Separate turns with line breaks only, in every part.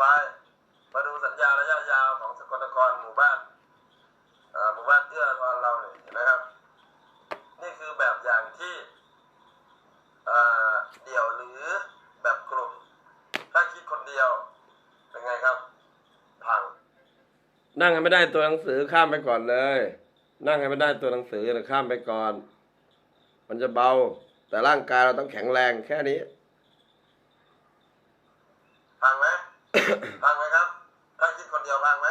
ไป มาดูสัญญาระยะยาวของสกลนครหมู่บ้านหมู่บ้านเอื้อทอนเราเนี่ยนไหมครับ นี่คือแบบอย่างที่เดี่ยวหรือแบบกลุ่ม ถ้าคิดคนเดียว เป็นไงครับ พัง
นั่งให้ไม่ได้ตัวหนังสือข้ามไปก่อนเลย นั่งให้ไม่ได้ตัวหนังสือนะข้ามไปก่อน มันจะเบา แต่ร่างกายเราต้องแข็งแรงแค่นี้
พังไหม พังไหมครับ ถ้าคิดคนเดียวพังไหม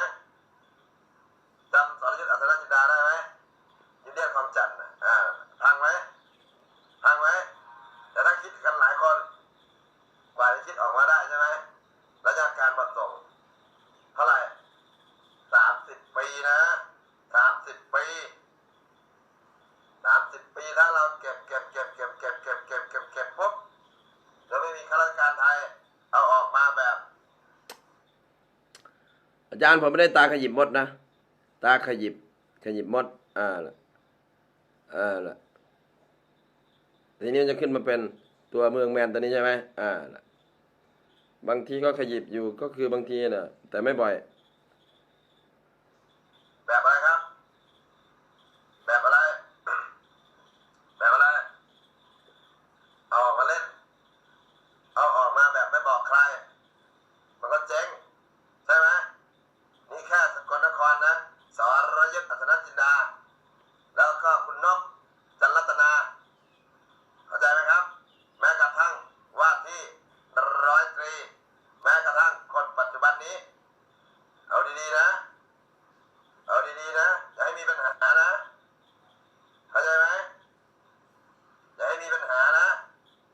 จารย์ผมไม่ได้
ตาขยิบมดนะ ตาขยิบ ขยิบมด อ่าล่ะอ่าล่ะทีนี้จะขึ้นมาเป็นตัวเมืองแมนตัวนี้ใช่ไหมอ่าล่ะบางทีก็ขยิบอยู่ก็คือบางทีนะแต่ไม่บ่อย
แบบอะไรครับ แบบอะไร แบบอะไร เอาออกมาเล่น เอาออกมาแบบไม่บอกใคร มันก็เจ๊ง ใช่ไหมนี่แค่สกลนครนะสรยุทธ์อัศนจินดา แล้วก็คุณนกจันรัตนา เข้าใจไหมครับ แม้กระทั่งว่าที่ร้อยตรี แม้กระทั่งคนปัจจุบันนี้ เอาดีๆนะ เอาดีๆนะ อย่าให้มีปัญหานะ เข้าใจไหมอย่าให้มีปัญหานะ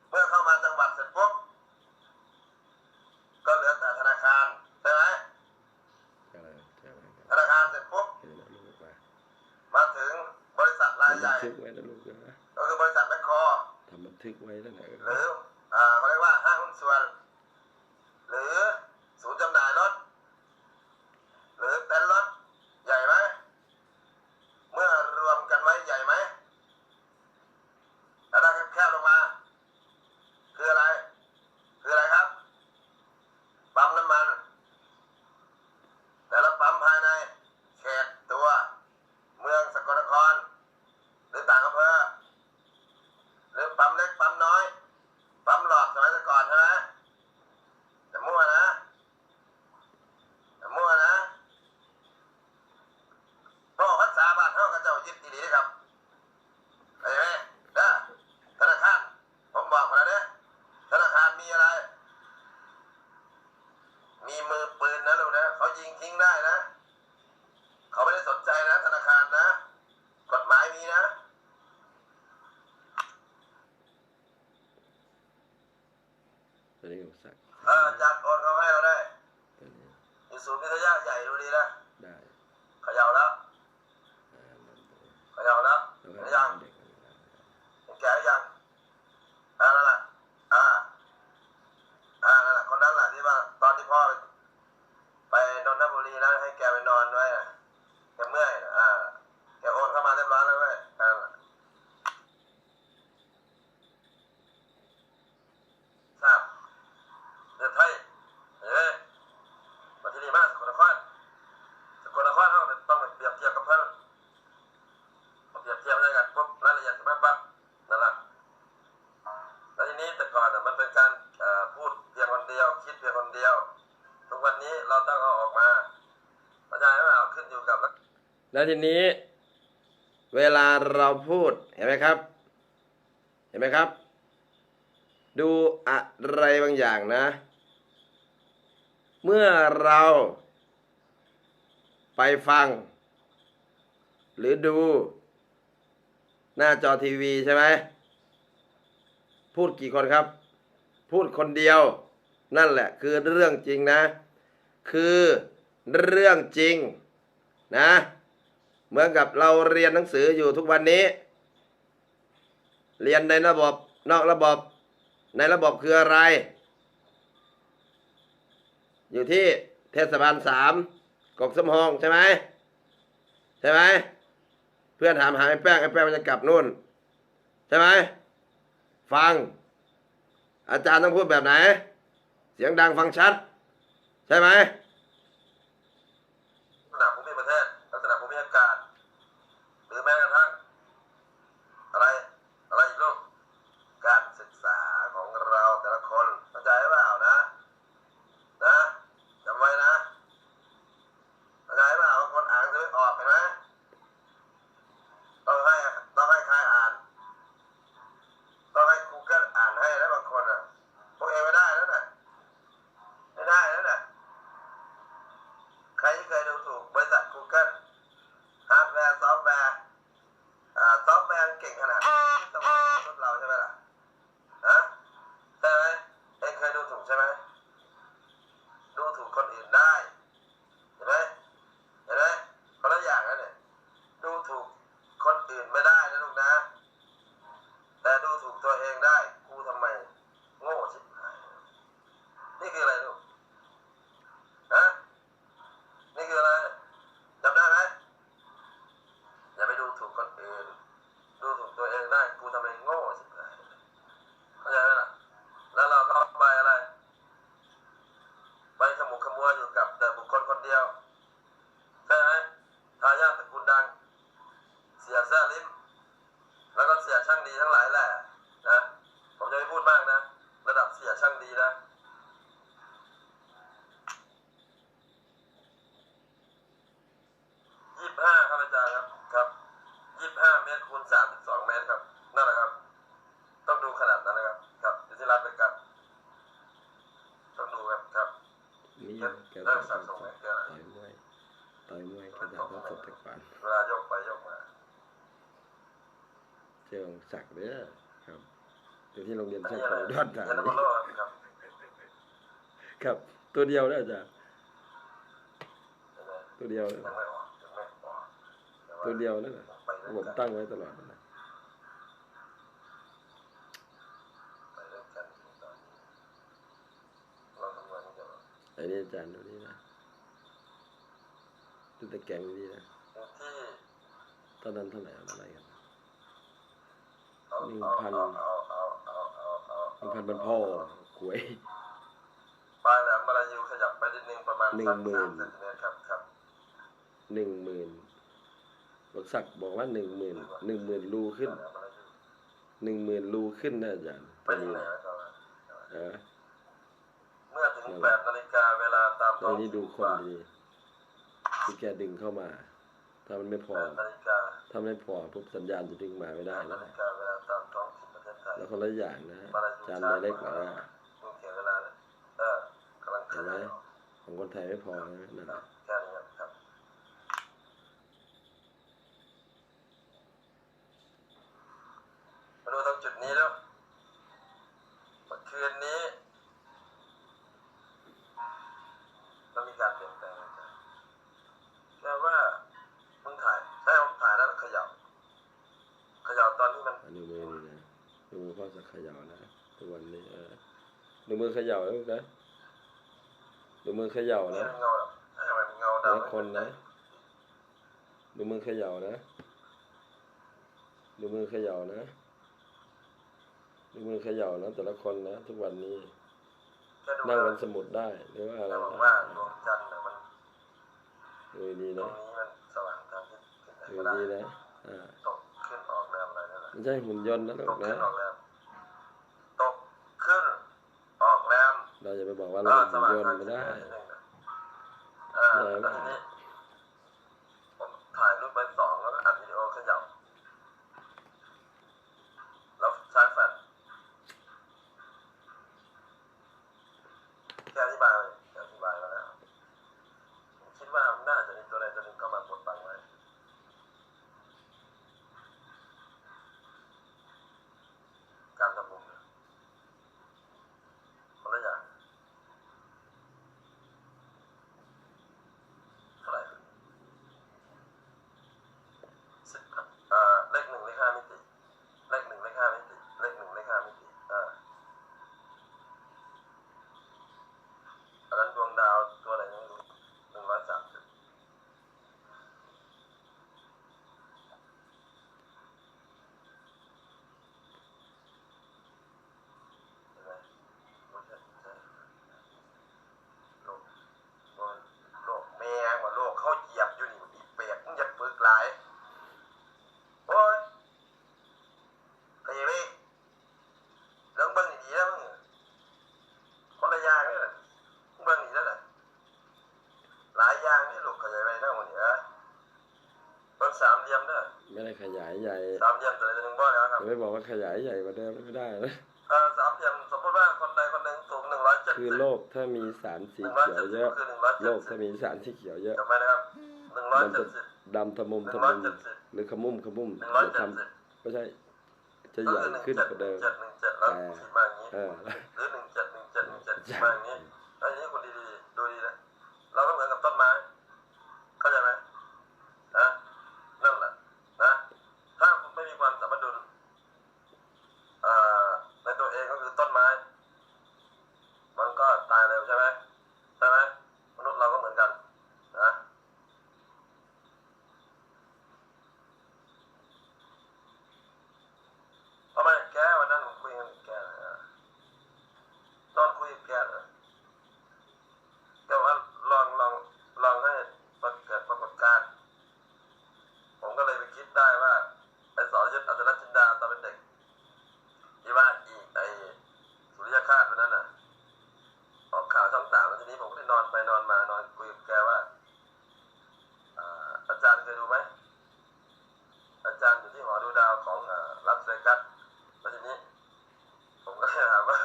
เมื่อเข้ามาจังหวัดเสร็จปุ๊บ ก็เหลือแต่ธนาคาร ใช่ไหม ธนาคารเสร็จปุ๊บ มาถึงบริษัทรายใหญ่
ทึกไว้นะลูกนะ
ก็คือบริษัทแมคโคร
ทำบันทึกไว้แล้วนะ
หรืออ่าเขาเรียกว่าห้างหุ้นส่วน หรือศูนย์จำหน่ายรถ หรือเต็นท์รถ ใหญ่ไหม เมื่อรวมกันไว้ใหญ่ไหมแล้วถ้าแคบๆลงมา คืออะไร คืออะไรครับ ปั๊มน้ำมัน แต่ละปั๊มภายในเขตตัว เมืองสกลนคร หรือต่างอำเภอ หรือปั๊มเล็กปั๊มน้อย ปั๊มหลอดสมัยก่อนใช่ไหมแต่มั่วนะแต่มั่วนะพ่อพัฒนาบ้านเท่ากับเจ้ายึดดีๆครับเข้าใจไหมเด้อธนาคารผมบอกมาแล้วเนี่ยธนาคารมีอะไร มีมือปืนนะลูกนะเขายิงทิ้งได้นะ เขาไม่ได้สนใจนะ ธนาคารนะ กฎหมายมีนะ
ตัวนี้ก็สัก
เออจัดโอนเขาให้เราได้
ตัวนี้
มีศูนย์วิทยาใหญ่ดูดีนะ
ได้
เขย่าแล้ว
อ่านั่นตัวนี้
เขย่าแล้ว
แล้ว
เห็
ก็
นยัง
เด็ก
เห็นแก่หรือยังอ่านั่นแหละอ่าอ่านั่นแหละคนนั้นแหละที่ว่าตอนที่พ่อไปไปนนทบุรีแล้วให้แกไปนอนไว้อะแกเมื่อยน่ะอ่าแกโอนเข้ามาเรียบร้อยแล้วเว้ยอ่าทราบเดือดไทยเฮ้ยมาที่นี่มาสกลนครสกลนครเขาต้องไปเปรียบเทียบกับเพิ่น เปรียบเทียบด้วยกันปุ๊บรายละเอียดปั๊บปั๊บนั่นแหละแล้วทีนี้แต่ก่อนน่ะมันเป็นการเอ่อพูดเพียงคนเดียว คิดเพียงคนเดียว ทุกวันนี้เราต้องเอาออกมาเข้าใจไหมเอาขึ้นอยู่กับ
แล้วทีนี้ เวลาเราพูดเห็นไหมครับ เห็นไหมครับ ดูอะไรบางอย่างนะ เมื่อเราไปฟัง หรือดู หน้าจอทีวีใช่ไหมพูดกี่คนครับ พูดคนเดียว นั่นแหละ คือเรื่องจริงนะ คือเรื่องจริงนะ เหมือนกับเราเรียนหนังสืออยู่ทุกวันนี้ เรียนในระบบนอกระบบในระบบคืออะไร อยู่ที่เทศบาลสามกกสมหองใช่ไหมใช่ไหมเพื่อนถามหาไอ้แป้งไอ้แป้งมันจะกลับนู่น ใช่ไหมฟัง อาจารย์ต้องพูดแบบไหน เสียงดังฟังชัด ใช่ไหม
ยี่สิบห้าเมตรคูณสามสิบสองเมตรครับ นั่นแหละครับ ต้องดูขนาดนั้นนะครับ ครับอยู่ที่ร้านเบกัสต้องดูครับครับ
นี่ยังแกต่อยต่อยมวยต่อยมวยแกจะต้องสดแต่ก่อน
เวลายกไปยกมา
เจ้าศักดิ์เด้อครับอยู่ที่โรงเรียน
อัน
ช่าง
นี้อะไร
เขายอด
เท
ด่าน
นโมโลครับ
ครับ ตัวเดียวนะอาจารย์
เห็นไหม
ตัวเดียวนะ
ยังไม่ออกยังไม่ออกแต่า
ตัวเดียวนั่นแหละ
ไปด้วย
ผม
กัน
ตั้งไว้ตลอดนะ
ไปด้วยกันตอนนี้เราทำงานกัน
ไอ้นี่อาจารย์ดูนี่นะดูตะแกรงดีนะ
อยู่ที่
ตอนนั้นเท่าไหร่อะไรกัน
เอา
หนึ่ง
เอา
พัน
เอาเอาเอาเอาเอาเอา
หนึ่งพันเป็นพ่อหวย
ปลายแหลมมาลายูขยับไปนิดนึงประมาณ
หนึ่ง
สัก
หมื่น
สาเซนติเมตรครับครับ
หนึ่งหมื่น บกศักดิ์บอกว่าหนึ่งหมื่นหนึ่งหมื่นรูขึ้น
ปลายแหลมมาลายู
หนึ่งหมื่นรูขึ้นนะอาจารย์
ไป
ตัว
ที่
นี้
ไหน
นะ
นะจ๊ะ
เออ
เมื่อถึงแปดนาฬิกาเวลาตาม
ตัวนี้ดูคนดีที่แกดึงเข้ามา ถ้ามันไม่พ
แป
อ
ดนาฬิกา
ถ้าไม่พอปุ๊บสัญญาณจะดึงมาไม่
แป
ได้
ด
แล้
นาวฬิกาเวลาตามท้องถิ่นประเทศไทย
แล้วคนละอย่างนะอาจารย์ไม่เล็กหรอกนะ
มึงเขียนเวลาเลยเออกำลัง
เห็
ขึ้
น
น
ไหม
แล้ว
ของคนไทยไม่พอนะนั่น
ครั
น่ะ
บแค่นี้ครับ มาดูตรงจุดนี้แล้วเมื่อคืนนี้มันมีการเปลี่ยนแปลงอาจารย์แค่ว่ามึงถ่ายใช่ผมถ่ายแล้วเขย่าเขย่าตอนที่มัน
อันนี้มือนี่นะดูมือพ่อจะเขย่านะทุกวันนี้เออ ดูมือเขย่าแล้วนะดูมือเขย่า
นี่
นะ
มันเงาแบบทำไมมันเงา
แต่
ดำ
ละคนนะดูมือเขย่านะดูมือเขย่านะดูมือเขย่านะแต่ละคนนะทุกวันนี้
แค่ดู
นั่ง
แล้
บ
วน
สมุดได้หรือว่าอะไร
จะบอก
ได้
ว่าดวงจันทร์น่ะมัน
ดูดี
ตร
นะ
งนี้มันสว่างทางที่ถึงไหน
ดู
ก็ได้
ดีนะอ่า
ตกขึ้นออกแรมอะไรนั่นแหละ
ไม่ใช่หุ่นยนต์นะลู
ต
ก
ก
นะ
ขึ้นออกแรมตกขึ้นออกแรม
เราจะไปบอกว่า
เอ
เรา
อ
เป็น
ส
หุ่น
ว่าง
ยน
ทาง
ต์ไม่
ที่
ได้
หนึ่งนะเออแล้วทีนี้ผมถ่ายรูปไว้สองแล้วก็อัดวิดีโอเขย่าแล้วใช้แฟลชแค่อธิบายไปแค่อธิบายมาแล้วผมคิดว่ามันน่าจะมีตัวใดตัวหนึ่งเข้ามาปดบังไว้ การทำบุญเนี่ยคนละอย่าง
ไม่ได้ขยายใหญ่
สามเหลี่ยมตัวใดตัวหนึ่งบ่แล้วครับ
จะไม่บอกว่าขยายใหญ่กว่าเดิมไม่ได้นะ
เอ่อสามเหลี่ยมสมมติว่าคนใดคนหนึ่งสูงหนึ่งร้อยเจ็ด
คือ
สิบ
โลกถ้ามีสารสี
หนึ่งร้อย
เขีย
เจ็
ว
ดสิบ
เยอะ
คือหนึ่งร้อย
โล
เจ็ดสิ
กถ้า
บ
มีสารสีเขียวเยอะ
จำไว้นะครับหนึ่งร้อย
มัน
เจ็
จะ
ดสิบ
ดำทะมุม
หนึ่
ทะ
งร้อ
มุ
ย
ม
เจ็ดสิบ
หรือขมุมขมุม
หนึ่งร้อย
จะ
เจ็
ท
ดสิบำ
ไม่ใช่จะ
ก็
ใหญ่
คือหนึ่ง
ขึ้น
เจ็ด
กว่า
หนึ่
เดิ
ง
ม
เจ็ดหนึ่งเจ็ดแล้วขีดมาอย่างนี้
เออ
หรือหนึ่งเจ็ดหนึ่งเจ็ดหนึ่งเจ็ดขีดมาอย่างนี้แล้วอย่างนี้คุณดีๆดูดีนะเราก็เหมือนกับต้นไม้ เข้าใจไหมนะนั่นแหละนะถ้าคุณไม่มีความสมดุลอ่าในตัวเองก็คือต้นไม้ มันก็ตายเร็วใช่ไหมใช่ไหมมนุษย์เราก็เหมือนกันนะทำไมแกวันนั้นผมคุยกันกับแกนะนอนคุยกับแกนะแกบอกว่าลองลองลองให้มันเกิดปรากฏการณ์ผมก็เลยไปคิดได้ว่าไอ้สรยุทธอัศนจินดาตอนเป็นเด็กที่ว่าอีไอ้สุริยคาตวันนั้นน่ะ ออกข่าวช่องสามแล้วทีนี้ผมก็ได้นอนไปนอนมานอนคุยกับแกว่าอ่าอาจารย์เคยดูไหมอาจารย์อยู่ที่หอดูดาวของอ่ารัสเวกัสแล้วทีนี้ ผมก็เลยถามว่า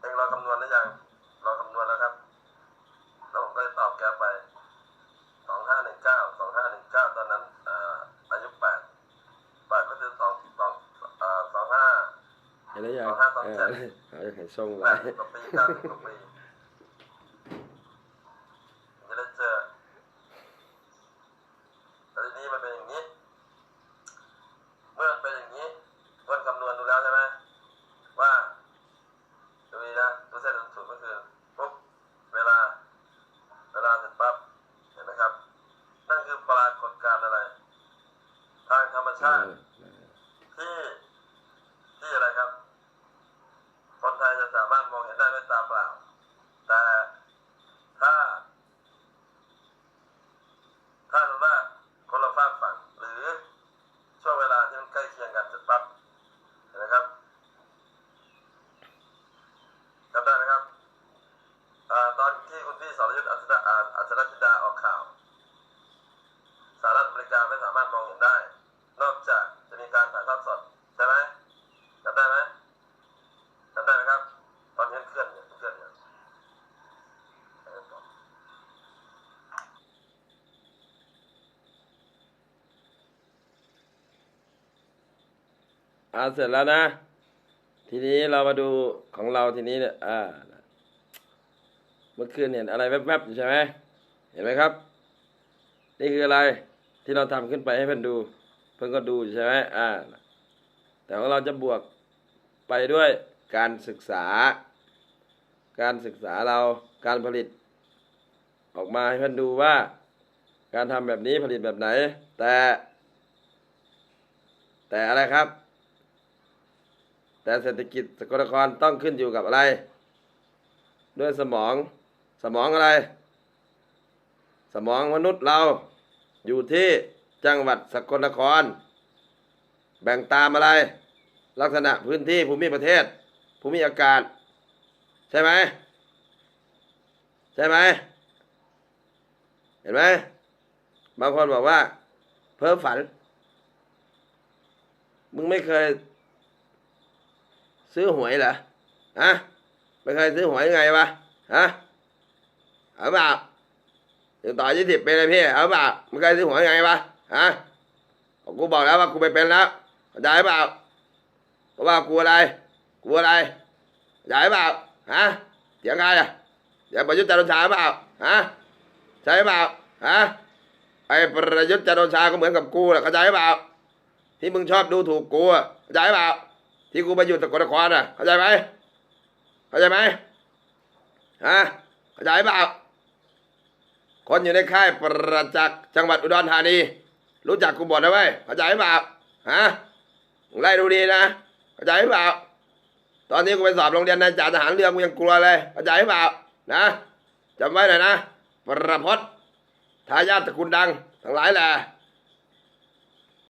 เองเราคำนวณได้ยังเราคำนวณแล้วครับ แล้วผมก็เลยตอบแกไปสองห้าหนึ่งเก้าสองห้าหนึ่งเก้าตอนนั้นอ่าอายุแปดแปดก็คือสองสองอ่าสองห้า
เห็น แล้วยัง
สองห้าสอง
เอ
เจ็
อ
ด
เอาจะให้ส่ง
แป
ไว้
ดสิบกว่าปีเก้าสิบกว่าปีจะได้เจอแต่ทีนี้มันเป็นอย่างนี้ เมื่อมันเป็นอย่างนี้เพิ่นคำนวณดูแล้วใช่ไหมว่าดูดีนะดูเส้นศูนย์ก็คือปุ๊บเวลา เวลาเสร็จปั๊บเห็นไหมครับ นั่นคือปรากฏการณ์อะไร ทางธรรมชาติ ที่ที่อะไรครับ คนไทยจะสามารถมองเห็นได้ด้วยตาเปล่า แต่ถ้า ถ้าสมมติว่าคนละฝากฝั่ง หรือช่วงเวลาที่มันใกล้เคียงกันเสร็จปั๊บเห็นไหมครับจำได้ไหมครับอาตอน ที่คุณพี่สรยุทธ์อัศดาอ่าอัศรจิดาออกข่าวสหรัฐอเมริกาไม่สามารถมองเห็นได้ นอกจากจะมีการถ่ายทอดสดใช่ไหมจำได้ไหมจำได้ไหมครับ ตอนนี้เคลื่อนอยู่เคลื่อนเออต่อ
อ่าเสร็จแล้วนะ ทีนี้เรามาดูของเราทีนี้เนี่ยอ่า เมื่อคืนเห็นอะไรแวบๆอยู่ใช่ไหมเห็นไหมครับ นี่คืออะไรที่เราทำขึ้นไปให้เพื่อนดู เพื่อนก็ดูอยู่ใช่ไหมอ่า แต่ของเราจะบวกไปด้วยการศึกษา การศึกษาเราการผลิต ออกมาให้เพื่อนดูว่า การทำแบบนี้ผลิตแบบไหน แต่ แต่อะไรครับ แต่เศรษฐกิจสกลนครต้องขึ้นอยู่กับอะไร ด้วยสมอง มองอะไร สมองมนุษย์เราอยู่ที่จังหวัดสกลนคร แบ่งตามอะไร ลักษณะพื้นที่ภูมิประเทศ ภูมิอากาศ ใช่ไหมใช่ไหมเห็นไหมบางคนบอกว่า เพ้อฝัน มึงไม่เคย ซื้อหวยเหรอฮะไม่เคยซื้อหวยยังไงวะฮะ เอาเปล่าถึงต่อยี่สิบเป็นเลยพี่เอาเปล่าไม่เคยซื้อหวยยังไงวะฮะกูบอกแล้วว่ากูไปเป็นแล้วเข้เปล่าเพราะว่ากูอะไรกูอะไรเข้เปล่าฮะเสียงใครอะเสียงประยุทธ์จันทร์โอชาเปล่าฮะใช่เปล่าฮะไอ้ประยุทธ์จันทร์โอชาก็เหมือนกับกูแหละเข้าใจเปล่าที่มึงชอบดูถูกกูอะเข้าใจเปล่าที่กูไปอยู่สกลนครอะเข้าใจไหมเข้าใจไหมฮะเข้าใจเปล่า คนอยู่ในค่ายประจักษ์จังหวัดอุดรธานี รู้จักกูบอดนะเว้ยเข้าใจเปล่าฮะไล่ดูดีนะเข้าใจเปล่าตอนนี้กูไปสอบโรงเรียนนายจ่าทหารเรือกูยังกลัวเลยเข้าใจเปล่านะจำไว้หน่อยนะประพจน์ทายาทตระกูลดัง ทั้งหลายแหละ